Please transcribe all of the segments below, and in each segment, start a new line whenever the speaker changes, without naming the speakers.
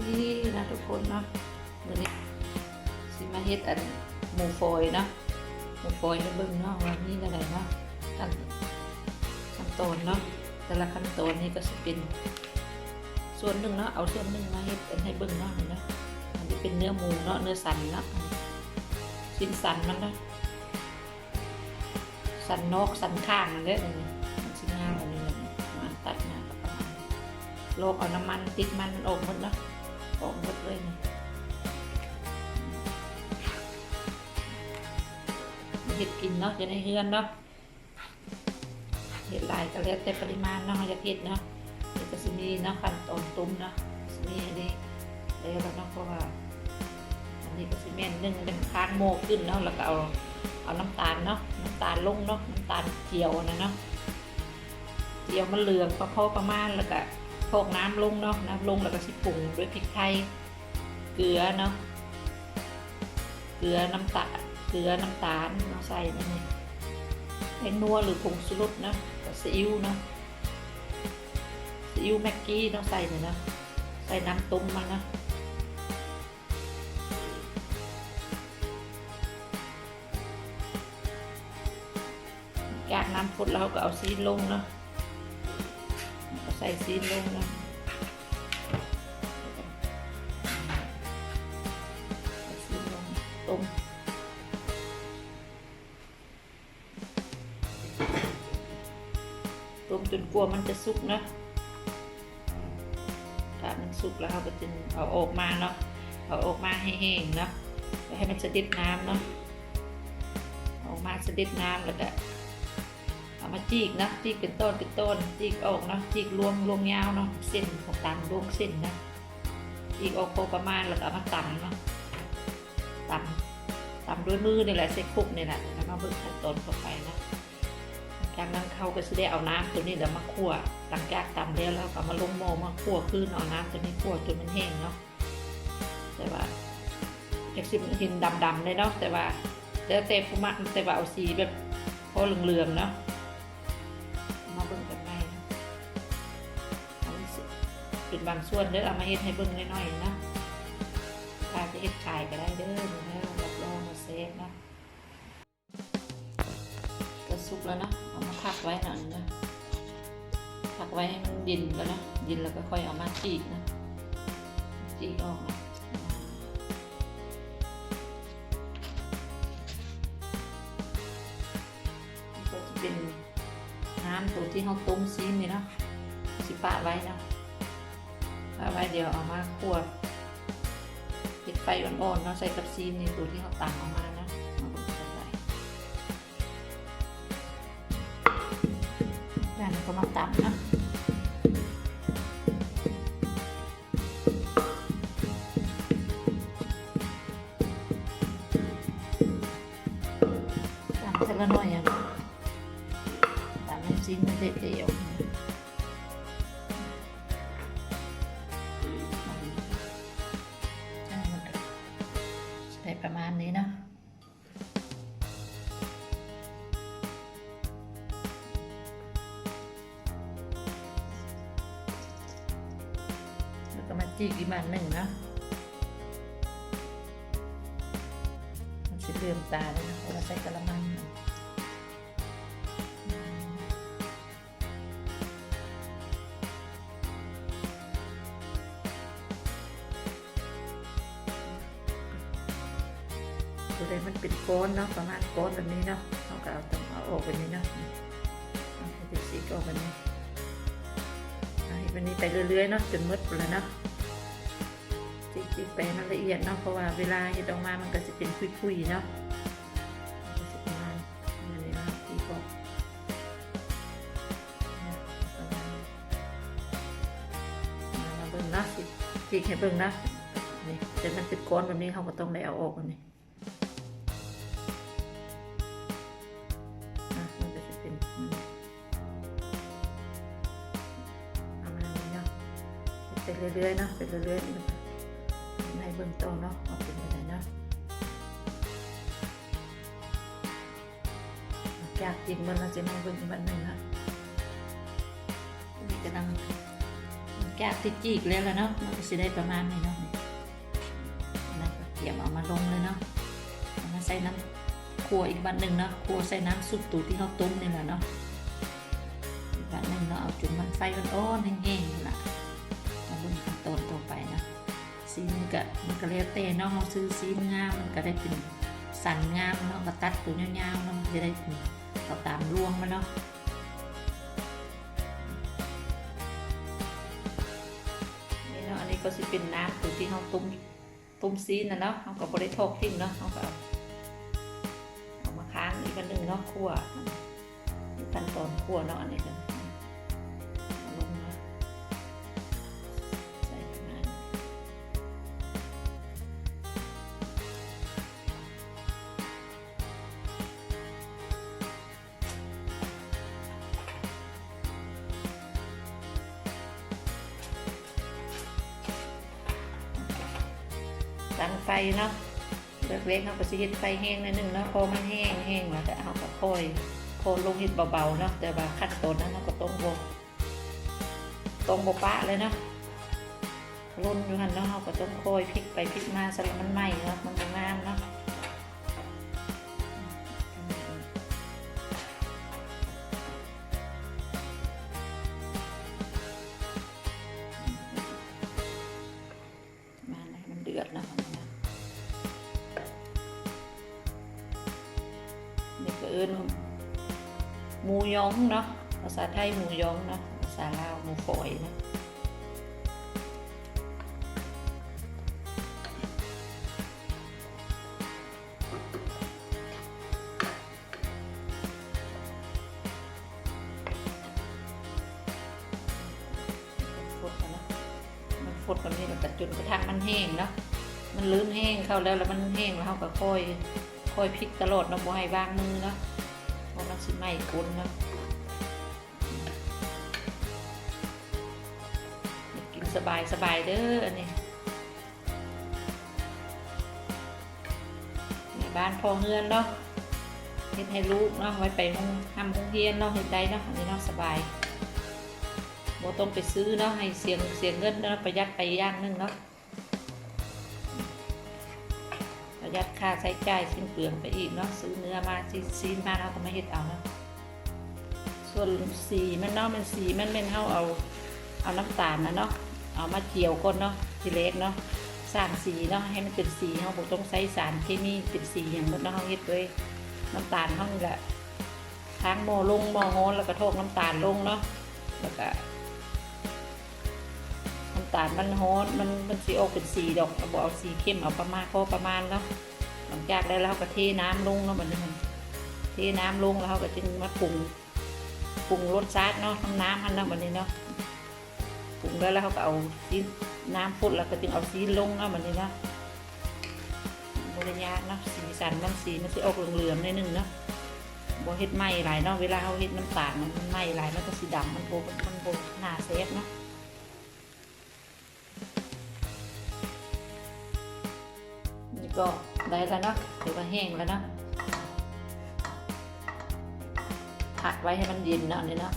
ดีนะทุกคนเนาะมื้อนี้สิมาเฮ็ดอันหมูฝอยเนาะหมูฝอยให้เบิ่งเนาะว่ามีอะไรเนาะขั้นขั้นตอนเนาะแต่ละขั้นตอนนี่ก็สิเป็น ส่วนหนึ่งเนาะเอาส่วนหนึ่งมาเฮ็ดอันให้เบิ่งเนาะเนาะอันนี้เป็นเนื้อหมูเนาะเนื้อสันเนาะชิ้นสันมันเนาะสันนอกสันข้างเด้อนี่มันสิงามอันนี้มาตัดมาก็ประมาณนี้โลกเอาน้ำมันติดมันมันออกหมดเนาะ ออกหมดเลยนี่เฮ็ดกินเนาะจะได้เฮือนเนาะเฮ็ดลายก็แล้วแต่ปริมาณเนาะอยากเฮ็ดเนาะเดี๋ยวก็จะมีเนาะขั้นตอนตุ้มเนาะจะมีอันนี้แล้วเนาะเพราะว่าอันนี้ก็ซีเมนต์นึ่งเป็นค้างโมขึ้นเนาะแล้วก็เอาเอาน้ำตาลเนาะน้ำตาลลงเนาะน้ำตาลเจียวนะเนาะเจียวมันเหลืองพอประมาณแล้วก็ โขกน้ำลงเนาะน้ำลงแล้วก็สิปรุงด้วยพริกไทยเกลือเนาะเกลือน้ำตาลเกลือน้ำตาลเนาะใส่นั่นนี่ไอ้นัวหรือผงชูรสนะกับซีอิ๊วเนาะซีอิ๊วแม็กกี้ต้องใส่หน่อยนะใส่น้ำต้มมันะจากน้ำพุดแล้วก็เอาซีนลงเนาะ ใส่ซีนลงนะใส่ซีนลงต้มต้มจนกลัวมันจะสุกนะ ถ้ามันสุกแล้วเราก็จึงเอาออกมาเนาะ เอาออกมาให้แห้งเนาะให้มันสะดิดน้ำเนาะ ออกมาสะดิดน้ำแล้วก็ มาจีกนะจีกเป็นต้นเป็นต้นจีกออกนะจีกรวงรวงยาวเนาะเส้นของตำรวงเส้นนะจีกออกพอประมาณแล้วก็มาตำเนาะตำตำด้วยมือนี่แหละใส่คลุกนี่แหละแล้วมาเบิ่งขั้นตอนต่อไปนะจากนั้นเขาก็จะได้เอาน้ำตัวนี้เดี๋ยวมาคั่วหลังจากตำแล้วแล้วก็มาลงหม้อมาคั่วคืนเอาน้ำตัวนี้คั่วจนมันแห้งเนาะแต่ว่าจากสิมันเห็นดำๆเลยเนาะแต่ว่าแล้วแต่ผู้มักแต่ว่าเอาสีแบบพอเหลืองๆเนาะ บางส่วนเด้อเอามาเฮ็ดให้เบิ่งน้อยๆนะถ้าจะเฮ็ดขายก็ได้เด้อเด้อรับรองมาเซฟนะก็สุกแล้วนะเอามาพักไว้หน่อยนะพักไว้ให้มันเย็นก่อนนะเย็นแล้วก็ค่อยเอามาจีกนะจีกออกนะก็จะเป็นน้ำตัวที่เราต้มซีมนี่เนาะสิปะไว้เนาะปะไว้เดี๋ยวเอามาคั่วปิดไฟอ่อนๆเนาะใส่กับซีนี่ตัวที่เราตำออกมานะมาบิ่งกันได้แล้วก็มาตำนะตามสักละหน่อยอะ จีกอีกมันหนึ่งนะมันจะเลื่อมตาเลยนะเพราะว่าใส่กระมังตัวใดมันเป็นก้อนเนาะประมาณก้อนแบบนี้เนาะเราก็เอาต้องเอาออกแบบนี้เนาะเอาให้เป็นสีก็ออกแบบนี้เอาให้แบบนี้ไปเรื่อยๆเนาะจนหมดหมดแล้วเนาะ จิกๆไปให้มันละเอียดเนาะเพราะว่าเวลาเฮ็ดออกมามันก็จะเป็นคุยๆเนาะนะมาณนี้เลยนะที่บอกนะสิสิจิกให้เบิ่งนะนี่แต่มันเป็นก้อนแบบนี้เขาก็ต้องได้เอาออกแบบนี้นะมันก็จะเป็นประมาณนี้เนาะไปเรื่อยๆเนาะไปเรื่อยๆ บื้องต้นเนาะเอาเป็นอะไรเนาะอยากกินมันเราจะมาเบิ่งอีกวันหนึ่งนะนี่กำลังแกจากที่จีกแล้วล่ะเนาะมันก็สิได้ประมาณนี้เนาะอันนั้นก็เตรียมเอามาลงเลยเนาะเอามาใส่น้ำครัวอีกบันหนึ่งเนาะครัวใส่น้ำซุปตูที่เขาต้มนี่แหละเนาะอีกบันหนึ่งเนาะเอาจุดมันไฟอ่อนๆแห้งๆนี่แหละ ก็มันก็แล้วแต่เนาะเราซื้อซีนงามมันก็ได้เป็นสันงามเนาะก็ตัดตัวยาวๆเนาะมันจะได้เป็นเอาตามรวงมันเนาะนี่เนาะอันนี้ก็สิเป็นน้ำตัวที่เราต้มต้มซีนนะเนาะเราก็บริโภคทิ้งเนาะเราก็เอาเอามาค้างอีกอันหนึ่งเนาะคั่วขั้นตอนคั่วเนาะอันนี้ก็เอา ตั้งไฟเนาะเล็กๆเขาก็สิเฮ็ดไฟแห้งนิดนึงเนาะพอมันแห้งแห้งแล้วก็เอาก็ค่อยโคนลงเฮ็ดเบาๆเนาะแต่ว่าขั้นตอนนั้นเราก็ต้องบกต้องบปะเลยเนาะรุ่นอยู่หันเนาะเราก็ต้องค่อยพลิกไปพลิกมาสำหรับมันใหม่เนาะมันงามเนาะ นี่ก็เอิ้นหมูยองเนาะภาษาไทยหมูยองเนาะภาษาลาวหมูฝอยเนาะฟดนะมันฟดแบบนี้แล้วก็จนกระทั่งมันแห้งเนาะ มันลืมแห้งเข้าแล้วแล้วมันแห้งแล้วเราก็ค่อย คอยพลิกตลอดเนาะบ่ให้วางมือเนาะเพราะมันสิไหม้ก้นเนาะกินสบายสบายเด้ออันนี้นี่บ้านพอเฮือนเนาะเฮ็ดให้ลูกเนาะไว้ไปห้องทำห้องเรียนเนาะเฮ็ดได้เนาะอันนี้เนาะสบายบ่ต้องไปซื้อเนาะให้เสียงเสียงเงินเนาะประหยัดไปอย่างนึงเนาะ ประหยัดค่าใช้จ่ายสิ้นเปลืองไปอีกเนาะซื้อเนื้อมาซีซีนมาเราก็ไม่เฮ็ดเอาเนาะส่วนสีมันเนาะมันสีมันเป็นเฮาเอาเอาน้ำตาลนะเนาะเอามาเจียวก่อนเนาะทีเล็กเนาะสร้างสีเนาะให้มันเป็นสีเฮาบ่ต้องใช้สารเคมีเป็นสีอย่างหมดเนาะเฮาเฮ็ดด้วยน้ำตาลเฮานี่แหละทางหม้อลงหม้อฮ้อนแล้วก็โทกน้ำตาลลงเนาะแล้วก็ำตาลมันฮอตมันมันสีออกเป็นสีดอกเอาบอกเอาสีเข้มเอาประมาณพอประมาณเนาะหลังจากได้แล้วเราก็เทน้ำลงเนาะบันี้มันเทน้ำลงแล้วเราก็จึงมาปรุงปรุงรสชาติเนาะน้ำน้ำมันเนาะบัดนี้เนาะปรุงได้แล้วเขาก็เอาซีน้ำพุดแล้วก็จึงเอาซีลงเนาะบัดนี้เนาะบริยากเนาะสีสันมันสีมันสีออกเหลืองๆนิดนึงเนาะบ่เฮ็ดไหมหลายเนาะเวลาเขาเฮ็ดน้ำตาลมันมันไหมหลายมันก็สีดำมันโบมันโบหนาเซฟเนาะ ก็ได้แล้วเนาะถือว่าแห้งแล้วเนาะผักไว้ให้มันเย็นเนาะนี่เนาะ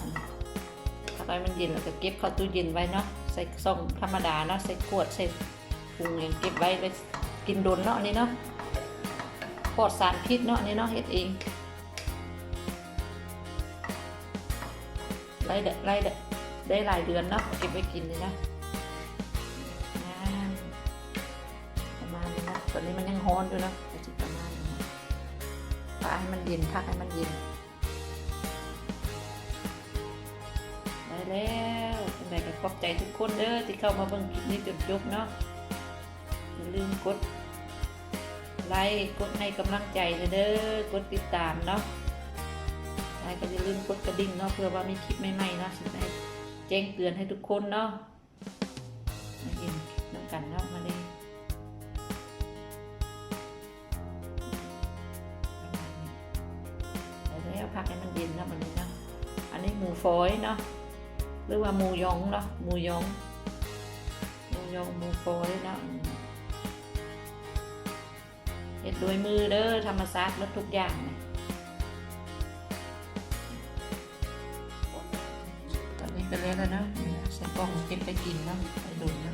ผักไว้มันเย็นแล้วก็เก็บเข้าตู้เย็นไว้เนาะใส่ซองธรรมดาเนาะใส่ขวดใส่ปรุงเองเก็บไว้ไว้กินโดนเนาะอันนี้เนาะปลอดสารพิษเนาะอันนี้เนาะเฮ็ดเองไล่เดไล่เดได้หลายเดือนเนาะเก็บไว้กินเลยนะ ฮ้อนอยู่นะก็จะประมาณนี้นะพักให้มันเย็นพักให้มันเย็นได้แล้วเป็นไรก็ขอบใจทุกคนเด้อที่เข้ามาเบิ่งคลิปนี้จนจบเนาะอย่าลืมกดไลค์กดให้กำลังใจเด้อกดติดตามเนาะไลค์ก็อย่าลืมกดกระดิ่งเนาะเพื่อว่ามีคลิปใหม่ๆเนาะจะได้แจ้งเตือนให้ทุกคนเนาะมากินน้ำกันเนาะมาเลย นะมันนี้นะ อันนี้หมูฝอยเนาะหรือว่าหมูยองเนาะหมูยองหมูยองหมูฝอยเนาะเฮ็ดด้วยมือเด้อธรรมศาสตร์ลดทุกอย่างนะตอนนี้ก็แล้วแล้วนะใส่กล่องเก็บไปกินเนาะไปดุนะ